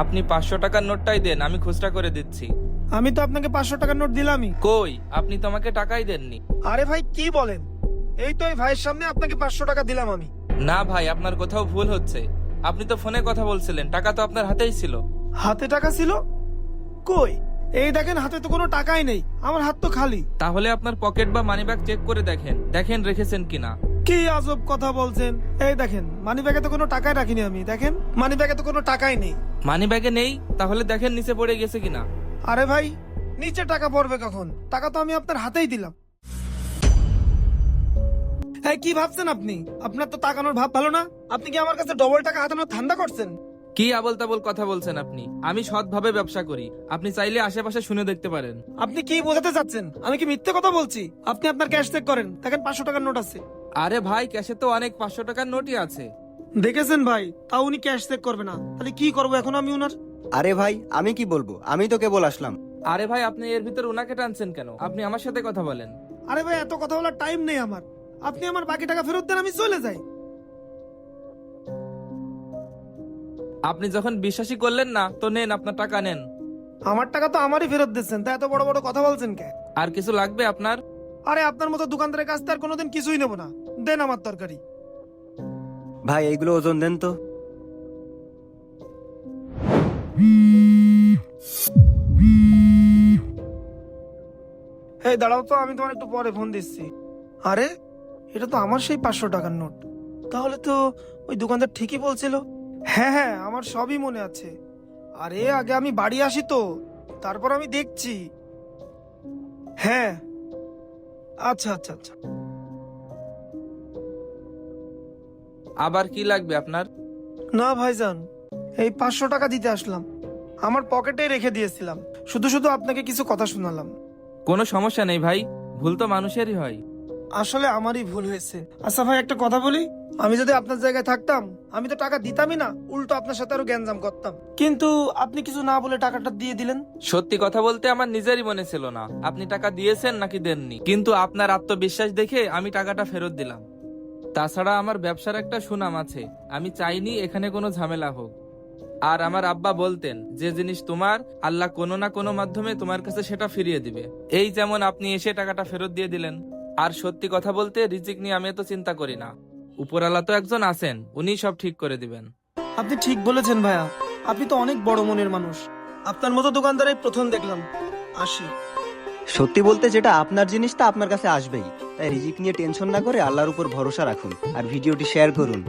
আপনি পাঁচশো টাকার নোটটাই দেন আমি খুচরা করে দিচ্ছি। আমি তো আপনাকে পাঁচশো টাকার নোট দিলামই। কই? আপনি তো আমাকে টাকাই দেননি। আরে ভাই কি বলেন? এই তো এই ভাইয়ের সামনে আপনাকে পাঁচশো টাকা দিলাম আমি। না ভাই আপনার কোথাও ভুল হচ্ছে। আপনি তো ফোনে কথা বলছিলেন টাকা তো আপনার হাতেই ছিল। হাতে টাকা ছিল? কই? এই দেখেন হাতে তো কোনো টাকাই নেই। আমার হাত তো খালি। তাহলে আপনার পকেট বা মানিব্যাগ চেক করে দেখেন। দেখেন রেখেছেন কিনা। কি আজব কথা বলছেন? এই দেখেন মানি ব্যাগে তো কোনো টাকাই রাখিনি আমি দেখেন? মানি ব্যাগে তো কোনো টাকাই নেই। মানি ব্যাগে নেই? তাহলে দেখেন নিচে পড়ে গেছে কিনা। আরে ভাই নিচে টাকা পড়বে কখন? টাকা তো আমি আপনার হাতেই দিলাম। এই কি ভাবছেন আপনি? আপনার তো তাকানোর ভাব ভালো না? আপনি কি আমার কাছে ডবল টাকা হাতানোর ধান্দা করছেন? কি আবল তাবল কথা বলছেন আপনি? আমি সৎভাবে ব্যবসা করি। আপনি চাইলে আশেপাশে শুনে দেখতে পারেন। আপনি কি বোঝাতে চাচ্ছেন? আমি কি মিথ্যে কথা বলছি? আপনি আপনার ক্যাশ চেক করেন। দেখেন পাঁচশো টাকার নোট আছে। আরে ভাই ক্যাশে তো অনেক পাঁচশো টাকার নোটই আছে। দেখেছেন ভাই তাও উনি ক্যাশ চেক করবে না। তাহলে কি করব এখন আমি উনার? আরে ভাই আমি কি বলব? আমি তো কেবল আসলাম। আরে ভাই আপনি এর ভিতর উনাকে টানছেন কেন? আপনি আমার সাথে কথা বলেন। আরে ভাই এত কথা বলার টাইম নেই আমার। আপনি আমার বাকি টাকা ফেরত দেন আমি চলে যাই। আপনি যখন বিশ্বাসই করলেন না তো নেন আপনার টাকা নেন। আমার টাকা তো আমারই ফেরত দিচ্ছেন তা এত বড় বড় কথা বলছেন কে? আর কিছু লাগবে আপনার? আরে আপনার মতো দোকানদারের কাছ থেকে আর কোনোদিন কিছুই নেব না। দেন আমার তরকারি। ভাই এইগুলো ওজন দেন তো। এই দাঁড়াও তো আমি তোমার একটু পরে ফোন দিচ্ছি। আরে এটা তো আমার সেই পাঁচশো টাকার নোট। তাহলে তো ওই দোকানদার ঠিকই বলছিল। হ্যাঁ হ্যাঁ আমার সবই মনে আছে। আরে আগে আমি বাড়ি আসি তো তারপর আমি দেখছি। হ্যাঁ। আচ্ছা আচ্ছা আচ্ছা। আবার কি লাগবে আপনার? না ভাইজান এই পাঁচশো টাকা দিতে আসলাম। আমার পকেটে রেখে দিয়েছিলাম। শুধু শুধু আপনাকে কিছু কথা শোনালাম। কোনো সমস্যা নেই ভাই ভুল তো মানুষেরই হয়। আসলে আমারই ভুল হয়েছে। আচ্ছা ভাই একটা কথা বলি। আমি যদি আপনার জায়গায় থাকতাম আমি তো টাকা দিতামই না। উল্টো আপনার সাথে আরও গ্যাঞ্জাম করতাম। কিন্তু আপনি কিছু না বলে টাকাটা দিয়ে দিলেন? সত্যি কথা বলতে আমার নিজেরই মনে ছিল না। আপনি টাকা দিয়েছেন নাকি দেননি? কিন্তু আপনার আত্মবিশ্বাস দেখে আমি টাকাটা ফেরত দিলাম। তাছাড়া আমার ব্যবসার একটা সুনাম আছে। আমি চাইনি এখানে কোনো ঝামেলা হোক। আর আমার আব্বা বলতেন যে জিনিস তোমার আল্লাহ কোনো না কোনো মাধ্যমে তোমার কাছে সেটা ফিরিয়ে দিবে। এই যেমন আপনি এসে টাকাটা ফেরত দিয়ে দিলেন। আর সত্যি কথা বলতে রিজিক নিয়ে আমি এত চিন্তা করি না। উপরালা তো একজন আছেন উনি সব ঠিক করে দিবেন। আপনি ঠিক বলেছেন ভাইয়া। আপনি তো অনেক বড় মনের মানুষ। আপনার মতো দোকানদারাই প্রথম দেখলাম। আসি। সত্যি বলতে যেটা আপনার জিনিস তা আপনার কাছে আসবেই। তাই রিজিক নিয়ে টেনশন না করে আল্লাহর উপর ভরসা রাখুন আর ভিডিওটি শেয়ার করুন।